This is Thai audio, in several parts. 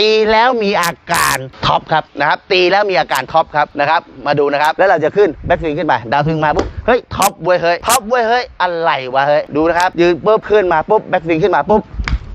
ตีแล้วมีอาการท็อปครับนะครับตีแล้วมีอาการท็อปครับนะครับมาดูนะครับแล้วเราจะขึ้นแบ็กสวิงขึ้นไปดาวสวิงมาปุ๊บเฮ้ยท็อปเว้ยเฮ้ยท็อปเว้ยเฮ้ยอะไรวะเฮ้ยดูนะครับยืนปุ๊บขึ้นมาปุ๊บแบ็กสวิงขึ้นมาปุ๊บ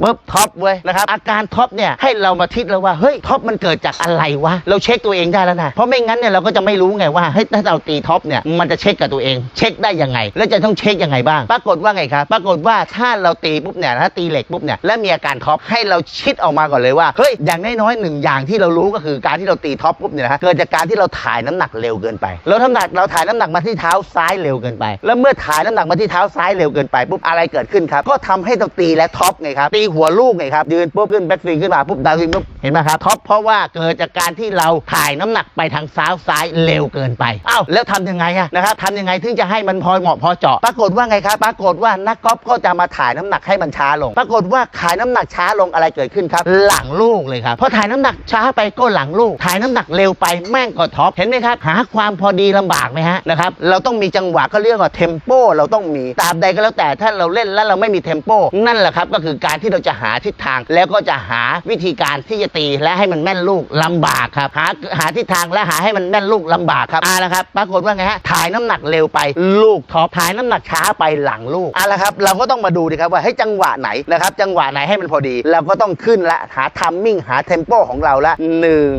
ปุ๊บท็อปเว้ยนะครับอาการท็อปเนี่ยให้เรามาคิดแล้วว่าเฮ้ยท็อปมันเกิดจากอะไรวะเราเช็คตัวเองได้แล้วนะเพราะไม่งั้นเนี่ยเราก็จะไม่รู้ไงว่าเฮ้ยถ้าเราตีท็อปเนี่ยมันจะเช็คกับตัวเอง เช็คได้ยังไง แล้วจะต้องเช็คยังไงบ้าง ปรากฏว่าไงครับปรากฏว่าถ้าเราตีปุ๊บเนี่ยถ้าตีเหล็กปุ๊บเนี่ยแล้วมีอาการท็อปให้เราคิดออกมาก่อนเลยว่าเฮ้ยอย่างน้อยๆหนึ่งอย่างที่เรารู้ก็คือการที่เราตีท็อปปุ๊บเนี่ยนะฮะเกิดจากการที่เราถ่ายน้ำหนักเร็วเกินไปเราทำหนักเราถ่ายน้ำหนักมาที่เท้าซ้ายเร็วเกินไป แล้วเมื่อถ่ายน้ำหนักมาที่เท้าซ้ายเร็วเกินไปปุ๊บอะไรเกิดขึ้นครับก็ทำให้เราตีและท็อปไงครับตีหัวลูกไงครับยืนปุ๊บขึ้นแบ็กสวิงขึ้นมาปุ๊บดาวสวิงปุ๊บเห็นไหมครับท็อปเพราะว่าเกิดจากการที่เราถ่ายน้ำหนักไปทางซ้ายซ้ายเร็วเกินไปอ้าวแล้วทำยังไงอะนะครับทำยังไงถึงจะให้มันพอเหมาะพอเจาะปรากฏว่าไงครับปรากฏว่านักกอล์ฟก็จะมาถ่ายน้ำหนักให้มันช้าลง ปรากฏว่าถ่ายน้ำหนักช้าลงอะไรเกิดขึ้นครับ หลังลูกเลยครับพอถ่ายน้ำหนักช้าไปก็หลังลูก ถ่ายน้ำหนักเร็วไปแม่งก็ท็อปเห็นไหมครับหาความพอดีลำบากไหมฮะนะครับเราต้องมีจังหวะเขาเรียกว่าเทมโปเราต้องมีตราบใดก็แล้วแต่ถ้าเราเล่นแล้วเราไม่มีเทมโปนั่นแหละครับก็คือการที่เราจะหาทิศทาง แล้วก็จะหาวิธีการที่จะตีและให้มันแม่นลูกลำบากครับ หาหาทิศทางและหาให้มันแม่นลูกลำบากครับอ่าละครับปรากฏว่าไงฮะถ่ายน้ำหนักเร็วไปลูกท็อปถ่ายน้ำหนักช้าไปหลังลูกอ่าละครับ เราก็ต้องมาดูดีครับว่าให้จังหวะไหนนะครับ จังหวะไหนให้มันพอดี เราก็ต้องขึ้นละหาทัมมิ่งหาเทมโปของเราละหนึ่ง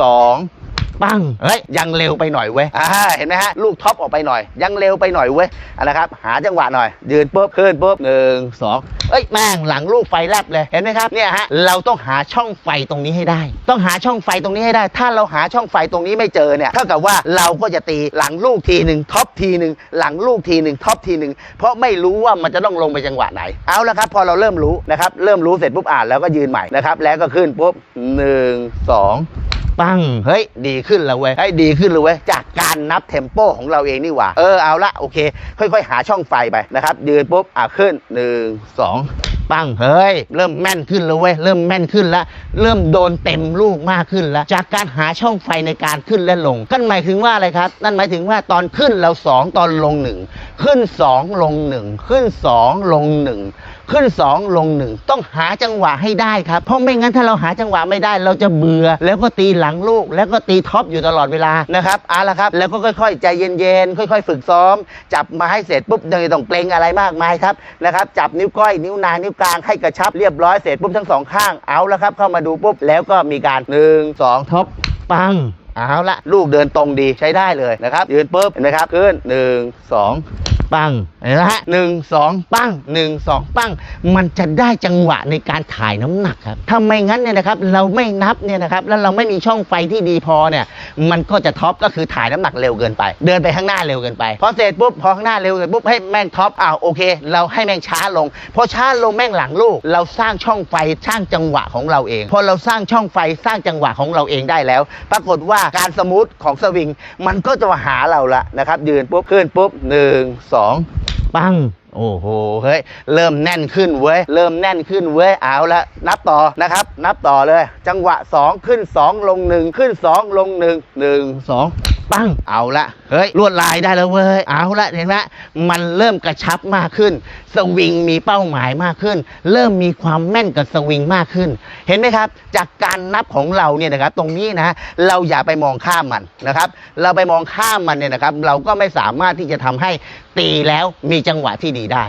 สอง ปังเฮ้ยยังเร็วไปหน่อยเว้ยอ่าเห็นไหมฮะลูกท็อปออกไปหน่อย ยังเร็วไปหน่อยเว้ยอะนะครับหาจังหวะหน่อย ยืนปุ๊บขึ้นปุ๊บหนึ่งสองเอ้ยแม่งหลังลูกไฟแลบเลยเห็นไหมครับเนี่ยฮะเราต้องหาช่องไฟตรงนี้ให้ได้ ต้องหาช่องไฟตรงนี้ให้ได้ ถ้าเราหาช่องไฟตรงนี้ไม่เจอเนี่ยเท่ากับว่าเราก็จะตีหลังลูกทีหนึ่งท็อปทีหนึ่งหลังลูกทีหนึ่งท็อปทีหนึ่งเพราะไม่รู้ว่ามันจะต้องลงไปจังหวะไหนเอาละครับ พอเราเริ่มรู้นะครับเริ่มรู้เสร็จปุ๊บอ่านแล้วก็ยืนใหม่นะครับแล้วก็ขึ้นปุ๊บหนึ่งสอง ปังเฮ้ยดีขึ้นแล้วเว้ยเฮ้ยดีขึ้นเลยเว้ยจากการนับเทมโปของเราเองนี่หว่าเออเอาละโอเค ค่อย ๆ หาช่องไฟไปนะครับยืนปุ๊บอะขึ้นหนึ่งสองปังเฮ้ยเริ่มแม่นขึ้นแล้วเว้ยเริ่มแม่นขึ้นแล้ว เริ่มโดนเต็มลูกมากขึ้นแล้ว จากการหาช่องไฟในการขึ้นและลงนั่นหมายถึงว่าอะไรครับ นั่นหมายถึงว่าตอนขึ้นเราสองตอนลงหนึ่งขึ้นสองลงหนึ่งขึ้นสองลงหนึ่ง ขึ้น 2 ลง 1 ต้องหาจังหวะให้ได้ครับ เพราะไม่งั้นถ้าเราหาจังหวะไม่ได้เราจะเบื่อ แล้วก็ตีหลังลูก แล้วก็ตีท็อปอยู่ตลอดเวลานะครับเอาละครับ แล้วก็ค่อยๆ ใจเย็นๆ ค่อย ๆ ฝึกซ้อม จับไม้เสร็จปุ๊บไม่ต้องเกรงอะไรมากมายครับนะครับจับนิ้วก้อยนิ้วนางนิ้วกลางให้กระชับเรียบร้อยเสร็จปุ๊บทั้งสองข้างเอาละครับ เข้ามาดูปุ๊บแล้วก็มีการ1 2ท็อปปังเอาละลูกเดินตรงดีใช้ได้เลยนะครับยืนปุ๊บเห็นไหมครับขึ้น 1 2 ปังเห็นไหมฮะหนึ่งสองปังหนึ่งสองปัง มันจะได้จังหวะในการถ่ายน้ำหนักครับถ้าไม่งั้นเนี่ยนะครับเราไม่นับเนี่ยนะครับแล้วเราไม่มีช่องไฟที่ดีพอเนี่ยมันก็จะท็อปก็คือถ่ายน้ำหนักเร็วเกินไป เดินไปข้างหน้าเร็วเกินไปพอเสร็จปุ๊บพอข้างหน้าเร็วเกินปุ๊บให้แม่งท็อปอ้าวโอเค เราให้แม่งช้าลงพอช้าลงแม่งหลังลูก เราสร้างช่องไฟสร้างจังหวะของเราเอง พอเราสร้างช่องไฟสร้างจังหวะของเราเองได้แล้ว ปรากฏว่าการสมูทของสวิง มันก็จะมาหาเราละนะครับยืนปุ๊บขึ้นปุ๊บหนึ่งสองปังโอ้โหเฮ้ยเริ่มแน่นขึ้นเว้ยเริ่มแน่นขึ้นเว้ยเอาละนับต่อนะครับ นับต่อเลย จังหวะ 2 ขึ้น 2 ลง 1 ขึ้น 2 ลง 1 1 2 ปังเอาละเฮ้ยลวดลายได้แล้วเว้ยเอาละเห็นไหมมันเริ่มกระชับมากขึ้น สวิงมีเป้าหมายมากขึ้น เริ่มมีความแม่นกับสวิงมากขึ้น เห็นไหมครับ จากการนับของเราเนี่ยนะครับตรงนี้นะเราอย่าไปมองข้ามมันนะครับ เราไปมองข้ามมันเนี่ยนะครับ เราก็ไม่สามารถที่จะทำให้ตีแล้วมีจังหวะที่ดีได้